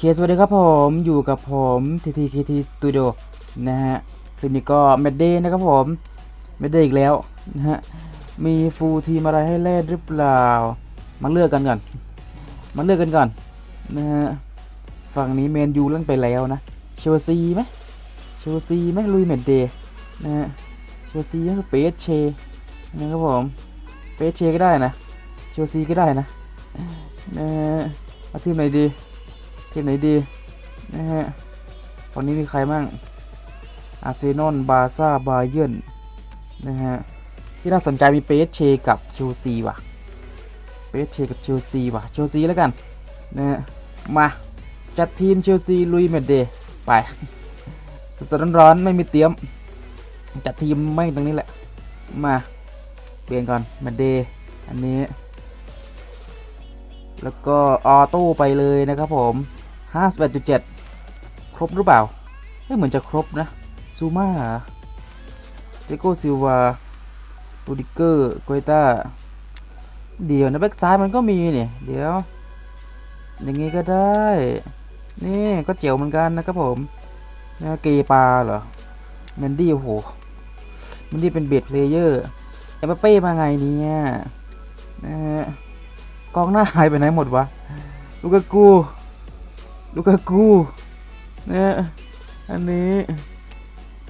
เคสวัสดีครับผมอยู่กับผม TTKT Studio นะฮะคลิปนี้ก็เมดเดย์นะครับผมเมดเดย์อีกแล้วนะฮะมีฟูลทีมอะไรให้เล่นหรือเปล่า มาเลือกกันก่อนมาเลือกกันก่อนนะฮะฝั่งนี้เมนยูเล่นไปแล้วนะเชลซีไหมเชลซีไหมลุยเมดเดย์นะฮะเชลซีก็เปสเชนะครับผมเปสเชก็ได้นะเชลซีก็ได้นะนะฮะเอาทีมไหนดี ทีมไหนดีนะฮะฝั่งนี้มีใครบ้างอาร์เซนอลบาร์ซ่าบาเยิร์นนะฮะที่น่าสนใจมีเปสเชกับเชลซีว่ะเปสเชกับเชลซีว่ะเชลซีแล้วกันนะฮะมาจัดทีมเชลซีลุยเมดเดย์ไปสดๆร้อนๆไม่มีเตรียม จัดทีมไม่งตรงนี้แหละ มาเปลี่ยนก่อนเมดเดย์อันนี้ แล้วก็ออโต้ไปเลยนะครับผม 58.7ครบหรือเปล่าเหมือนจะครบนะ ซูมาเจโกซิลวาตูดิเกอร์โกเต้าเดี๋ยวนะแบ็กซ้ายมันก็มีเนี่ยเดี๋ยว อย่างงี้ก็ได้ นี่ก็เจ๋วเหมือนกันนะครับผมนะเกปาเหรอแมนดี้โอ้โหแมนดี้เป็นเบสเพลเยอร์เอ็มเป้มาไงเนี่ยนะกองหน้าหายไปไหนหมดวะลูกกู ลูกากูเนี่ยอันนี้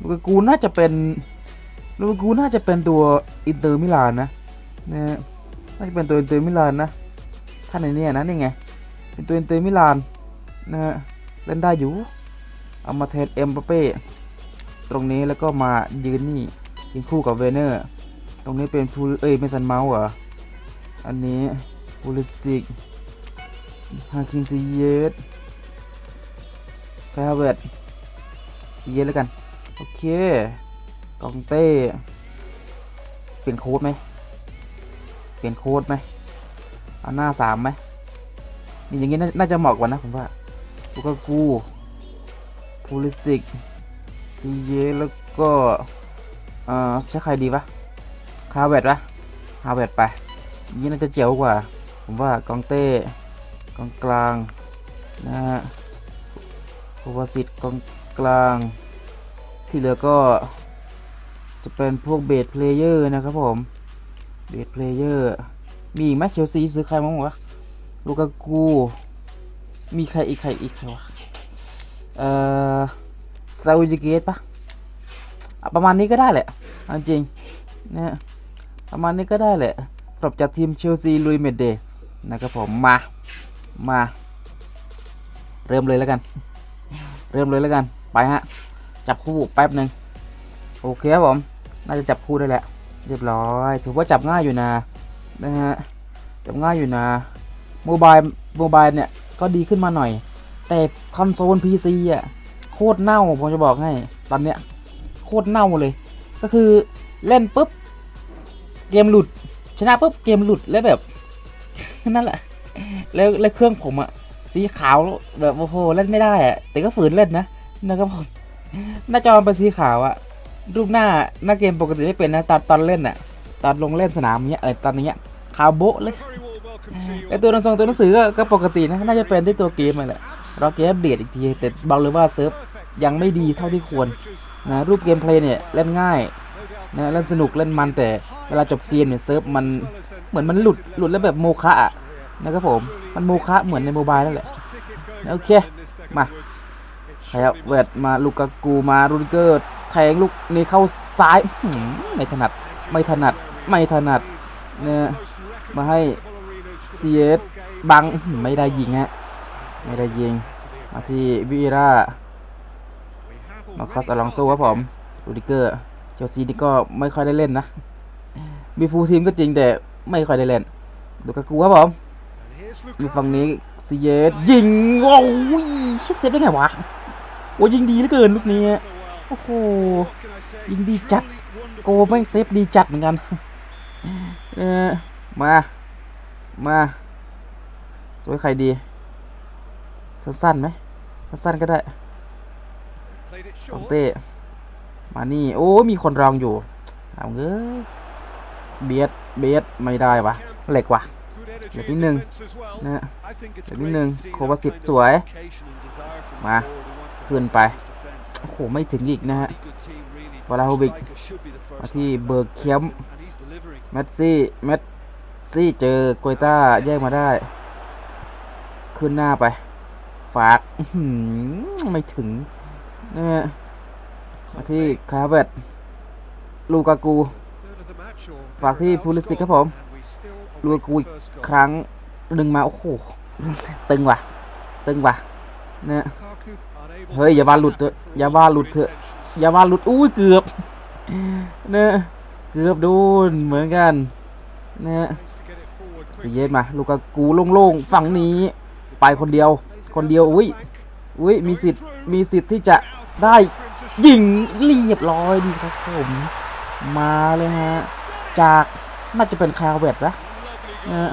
ลูกากูน่าจะเป็นลูกากูน่าจะเป็นตัวอินเตอร์มิลานนะเนี่ยน่าจะเป็นตัวอินเตอร์มิลานนะท่านในนี่ยนะนี่ไงเป็นตัวอินเตอร์มิลานนะเล่นได้อยู่เอามาแทนเอ็มบัปเป้ตรงนี้แล้วก็มายืนนี่ยืนคู่กับเวเนอร์ ตรงนี้เป็นพูเอ้ยไม่ซันเมาส์เหรออันนี้บูลิสิกฮาคิมซีเยส แฟร์เวตซีเยสแล้วกัน โอเค กองเต้ เปลี่ยนโค้ดไหม เปลี่ยนโค้ดไหมเอาหน้าสามไหมนี่อย่างงี้น่าน่าจะเหมาะกว่านะผมว่าลูกากูพูลิสิกซีเยแล้วก็เอ่อใช้ใครดีวะคาเวตปะคาเวตไปนี่น่าจะเจ๋วกว่า ผมว่ากองเต้กองกลางนะฮะ โควสิตกองกลาง ที่เหลือก็ จะเป็นพวกเบสเพลเยอร์นะครับผม เบสเพลเยอร์ มีอีกไหมเชลซีซื้อใครมั้งวะ ลูกากู มีใครอีกใครอีกใครวะ เอ่อซาอุจิเกตปะประมาณนี้ก็ได้แหละ จริงนะฮะประมาณนี้ก็ได้แหละสำหรับจากทีมเชลซีลุยเมดเดย์นะครับผม มา มา เริ่มเลยแล้วกัน เริ่มเลยแล้วกัน ไปฮะ จับคู่แป๊บหนึ่งโอเคครับผม น่าจะจับคู่ได้แหละ เรียบร้อย ถือว่าจับง่ายอยู่นะ นะฮะ จับง่ายอยู่นะโมบายโมบายเนี่ย ก็ดีขึ้นมาหน่อย แต่คอนโซล PC อะ โคตรเน่า ผมจะบอกให้ ตอนเนี้ย โคตรเน่าเลย ก็คือเล่นปุ๊บ เกมหลุด ชนะปุ๊บ เกมหลุด แล้วแบบ นั่นแหละ แล้วแล้วเครื่องผมอะ สีขาวแบบโอ้โหเล่นไม่ได้อะแต่ก็ฝืนเล่นนะนะครับผมหน้าจอมันเป็นสีขาวอะรูปหน้าหน้าเกมปกติไม่เป็นนะตอนตอนเล่นอะตอนลงเล่นสนามเนี้ยเออตอนเนี้ยขาวโบ๊ะเลยไอตัวหนังสือตัวหนังสือก็ก็ปกตินะน่าจะเป็นที่ตัวเกมนั่นแหละเราเกมอัปเดตอีกทีแต่บอกเลยว่าเซิร์ฟยังไม่ดีเท่าที่ควรนะรูปเกมเพลย์เนี่ยเล่นง่ายนะเล่นสนุกเล่นมันแต่เวลาจบเกมเนี่ยเซิร์ฟมันเหมือนมันหลุดหลุดแล้วแบบโมฆะอะ นะครับผม มันโมฆะเหมือนในโมบายนั่นแหละ โอเค มาใครอะเวทมาลูกากูมารูดิเกอร์แทงลูกนี้เข้าซ้าย ไม่ถนัด ไม่ถนัด ไม่ถนัดเนี่ยมาให้เซียสบัง ไม่ได้ยิงฮะ ไม่ได้ยิง มาที่วีรามาคอสอลองโซครับผมรูดิเกอร์ เชลซีนี่ก็ไม่ค่อยได้เล่นนะ มีฟูลทีมก็จริงแต่ไม่ค่อยได้เล่น ดูกากูครับผม มีฝั่งนี้ซีเยสยิงโอ้ยเซฟได้ไงวะโอ้ยิงดีเหลือเกินลูกนี้โอ้โหยิงดีจัดโกไม่เซฟดีจัดเหมือนกันเออมามาสวยใครดีสั้นๆไหมสั้นๆก็ได้ตองเต้มานี่โอ้มีคนรองอยู่เอาเงยเบียดเบียดไม่ได้วะเหล็กวะ เดี๋ยวนิดนึงนะฮะเดี๋ยวนิดนึงโควาสิตสวย มาขึ้นไป โอ้โห ไม่ถึงอีกนะฮะวลาโฮวิกมาที่เบิร์กเคียมแมตซี่แมตซี่เจอกวยต้าแยกมาได้ ขึ้นหน้าไป ฝากอื้อหือไม่ถึงนะฮะมาที่คาเวตลูกากู ฝากที่ Pulisic ครับผม ลูกกูอีกครั้งดึงมา โอ้โห ตึงว่ะ ตึงว่ะเนะเฮ้ย อย่าว่าหลุดเถอะอย่าว่าหลุดเถอะอย่าว่าหลุด อุ้ย เกือบเนะเกือบโดนเหมือนกันเนะสีเย็นมา ลูกากูโล่งๆ ฝั่งนี้ ไปคนเดียว คนเดียว อุ้ย อุ้ย มีสิทธิ์ มีสิทธิ์ที่จะได้ยิงเรียบร้อยดีครับผม มาเลยฮะ จากน่าจะเป็นคาร์เวตนะ นะ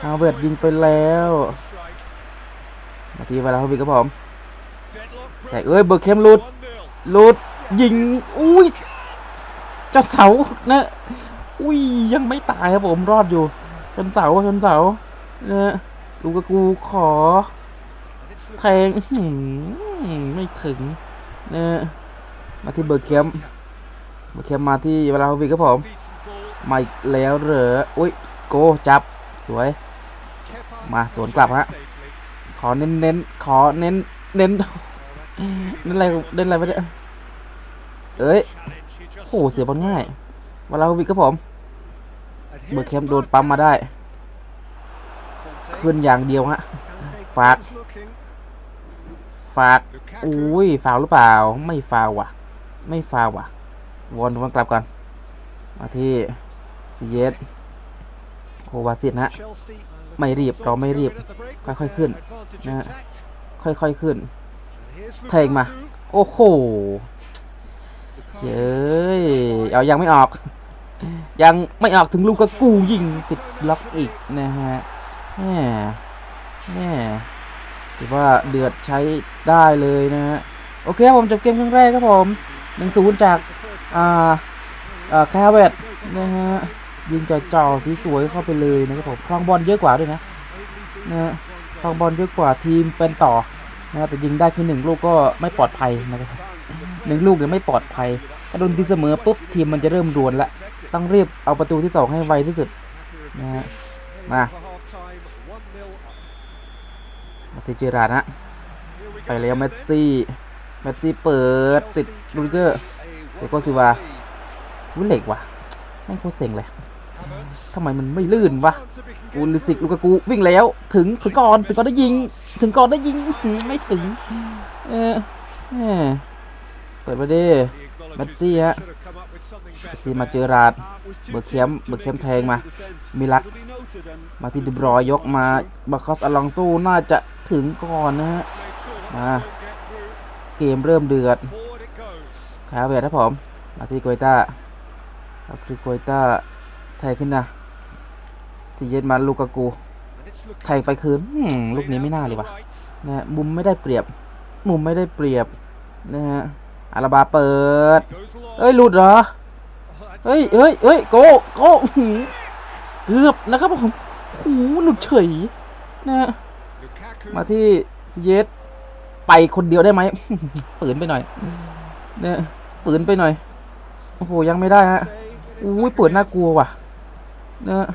คาร์เวตยิงไปแล้วมาที่เวลาเขาวิกครับผมแต่เอ้ยเบอร์เคมลุดลุดยิงอุ้ยจนเสานะอุ้ยยังไม่ตายครับผมรอดอยู่ชนเสาชนเสานะลูกากูขอแทงไม่ถึงนะมาที่เบอร์เคมเบอร์เคมมาที่เวลาวิกครับผมมาอีกแล้วเหรออุ้ย โกจับสวย มาสวนกลับฮะขอเน้นเน้นขอเน้นเน้นเน้นอะไรเน้นอะไรไปเนี่ยเอ้ยโอ้โหเสียบอลง่ายเวลาวิกครับผมเบอร์เคมโดนปั๊มมาได้ ขึ้นอย่างเดียวฮะฝากฝากอุ้ยฟาวหรือเปล่า ไม่ฟาวว่ะ ไม่ฟาวว่ะวนวนกลับก่อนมาที่ซีเยส โควาสิตฮะไม่รีบเราไม่รีบ ค่อยๆขึ้นนะฮะค่อยๆขึ้นแทงมา โอ้โหเย้ยเอายังไม่ออก ยังไม่ออกถึงลูกก็กูยิงติดบล็อกอีกนะฮะแหม่แหม่ถือว่าเดือดใช้ได้เลยนะฮะโอเคครับผมจบเกมครั้งแรกครับผมหนึ่งศูนย์จาก อ่าอ่าแคาเวตนะฮะ ยิงจ่อๆสีสวยๆเข้าไปเลยนะครับผมครองบอลเยอะกว่าด้วยนะนะครองบอลเยอะกว่าทีมเป็นต่อนะแต่ยิงได้แค่หนึ่งลูกก็ไม่ปลอดภัยนะครับหนึ่งลูกเนี่ยไม่ปลอดภัยถ้าโดนตีเสมอปุ๊บทีมมันจะเริ่มรวนละต้องรีบเอาประตูที่สองให้ไวที่สุดนะฮะมามาทีเจอราร์ดฮะไปแล้วเมสซี่เมสซี่เปิดติดลูเกอร์เตโกซิวาวุ้เหล็กว่ะไม่โคตรเซ็งเลย ทำไมมันไม่ลื่นวะอูลิสิกลูกากูวิ่งแล้ว ถึงถึงก่อนถึงก่อนได้ยิง ถึงก่อนได้ยิงไม่ถึง เออเปิดมาดิเมสซี่ฮะเมสซี่มาเจอราดเบอร์เคียมเบอร์เคียมแทงมา มิลัก มาที่เดบรอยยกมาบาคอสอลองโซน่าจะถึงก่อนนะฮะมาเกมเริ่มเดือดคาเวทครับผม มาที่โกยต้าอาทริโกยต้า แทงขึ้นนะสีเย็นมาลูกากูแทงไปคืนลูกนี้ไม่น่าเลยว่ะนะฮะมุมไม่ได้เปรียบ มุมไม่ได้เปรียบนะฮะอาราบาเปิด เอ้ยหลุดเหรอ เฮ้ยเฮ้ยเฮ้ยโกโก้เกือบนะครับผมหูหลุดเฉยนะฮะมาที่ซีเยสไปคนเดียวได้ไหมฝืนไปหน่อยเนี่ยฝืนไปหน่อย โอ้โหยังไม่ได้ฮะ อุ้ยเปิดน่ากลัวว่ะ นะ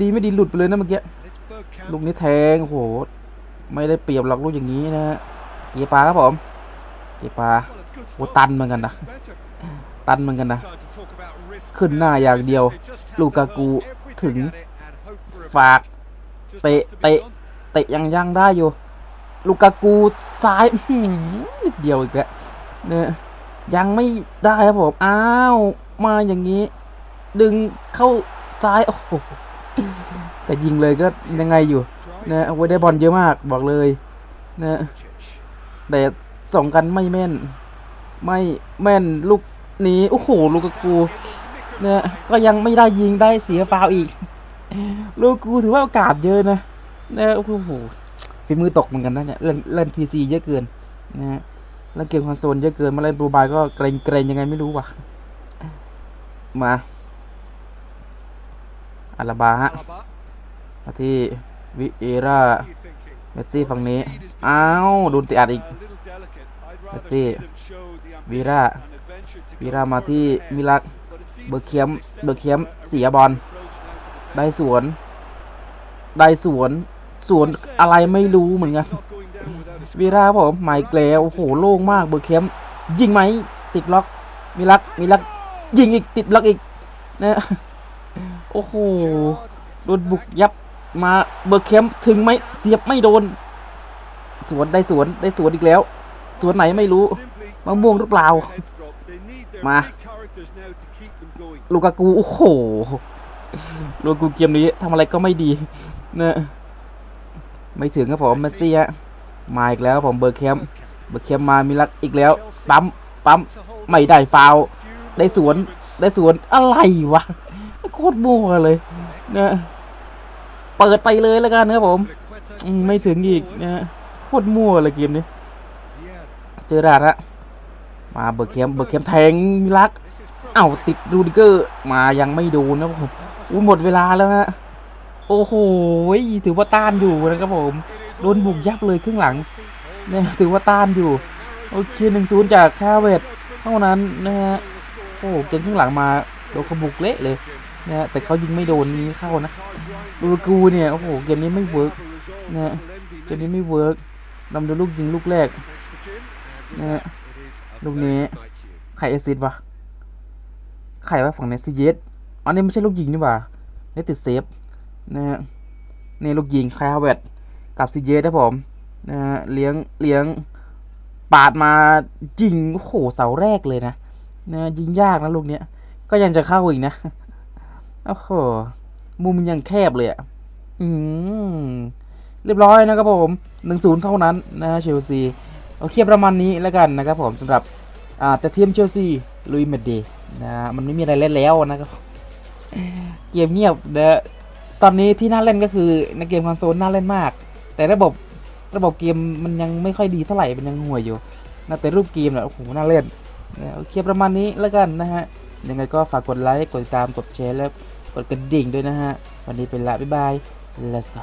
ดีไม่ดีหลุดไปเลยนะเมื่อกี้ลูกนี้แทงโหไม่ได้เปรียบหรอกลูกอย่างนี้นะฮะเกียปลาครับผมเกียปลาโอ้ตันเหมือนกันนะตันเหมือนกันนะขึ้นหน้าอย่างเดียว ลูกากูถึงฝากเตะเตะเตะยังยังได้อยู่ ลูกากูซ้ายนิดเดียวอีกแล้วเนี่ยยังไม่ได้ครับผมอ้าวมาอย่างนี้ ดึงเข้า ซ้าย โอ้โห แต่ยิงเลยก็ยังไงอยู่ นะเอาไว้ได้บอลเยอะมากบอกเลย นะ แต่ส่งกันไม่แม่น ไม่แม่นลูกนี้ โอ้โห ลูกกู เนี่ยก็ยังไม่ได้ยิงได้เสียฟาวอีก ลูกกูถือว่าโอกาสเยอะนะเนี่ยโอ้โหฝีมือตกเหมือนกันนะเนี่ยเล่นเล่นพีซีเยอะเกิน นะฮะเล่นเกมคอนโซลเยอะเกินมาเล่นโปรบายก็เกรงเกรงยังไงไม่รู้ว่ะ มา อาราบาฮะมาที่วิเอราเมสซี่ฝั่งนี้ อ้าวโดนตะอัดอีกเมสซี่วีราวีรามาที่มิลักเบอร์เคียมเบอร์เคียมเสียบอลได้สวน ได้สวน สวนอะไรไม่รู้เหมือนกันวีราผมหมายแกล้วโอ้โหโล่งมากเบอร์เคียมยิงไหมติดล็อกมิลักมิลักยิงอีกติดล็อกอีกนะ โอ้โหโดนบุกยับมาเบอร์เคมถึงไหมเสียบไม่โดน สวนได้สวนได้สวนอีกแล้ว สวนไหนไม่รู้มะม่วงหรือเปล่า มาลูกากูโอ้โหลูกากูเกมนี้ทำอะไรก็ไม่ดีนะไม่ถึงครับผมเมสซี่ฮะมาอีกแล้วผมเบอร์เคมเบอร์เคมมามีลักอีกแล้วปั๊มปั๊มไม่ได้ฟาวได้สวนได้สวนอะไรวะ โคตรมั่วเลยนะเปิดไปเลยแล้วกันครับผมไม่ถึงอีกนะโคตรมั่วเลยเกมนี้ เจอดาดละมาเบอร์เคมเบอร์เคมแทงมิลักเอ้าติดรูดิเกอร์มายังไม่โดนนะผมอู้หมดเวลาแล้วฮะโอ้โหถือว่าต้านอยู่นะครับผมโดนบุกยับเลยครึ่งหลังเนี่ยถือว่าต้านอยู่โอเคหนึ่งศูนย์จากคาเวตเท่านั้นนะฮะโอ้โหเกมครึ่งหลังมาโดนขบุกเละเลย นะฮะแต่เขายิงไม่โดนนี้เข้านะลูกูเนี่ยโอ้โหเกมนี้ไม่เวิร์กนะฮะเกมนี้ไม่เวิร์กนำโดนลูกยิงลูกแรกนะฮะลูกนี้ใครเอซิดวะใครว่าฝั่งเนสซีเยสอันนี้ไม่ใช่ลูกยิงนี่หว่าเนติดเซฟนะฮะนี่ลูกยิงคาเวตกับซีเยสนะผมนะฮะเลี้ยงเลี้ยงปาดมายิงโอ้โหเสาแรกเลยนะนะยิงยากนะลูกเนี้ยก็ยังจะเข้าอีกนะ โอ้โหมุมยังแคบเลยอะอืมเรียบร้อยนะครับผมหนึ่งศูนย์เท่านั้นนะเชลซีโอาเคประมาณนี้แล้วกันนะครับผมสำหรับอ่าจะเทียมเชลซีลุยเมดเดย์นะมันไม่มีอะไรเล่นแล้วนะครับเกมเงียบนะตอนนี้ที่น่าเล่นก็คือในเกมคอนโซลน่าเล่นมาก แต่ระบบระบบเกมมันยังไม่ค่อยดีเท่าไหร่มันยังห่วยอยู่นะแต่รูปเกมเนี่ยโอ้โหน่าเล่นนะโอเคประมาณนี้แล้วกันนะฮะยังไงก็ฝากกดไลค์กดติดตามกดแชร์แล้ว กดกระดิ่งด้วยนะฮะ วันนี้เป็นละ บ๊ายบาย let's go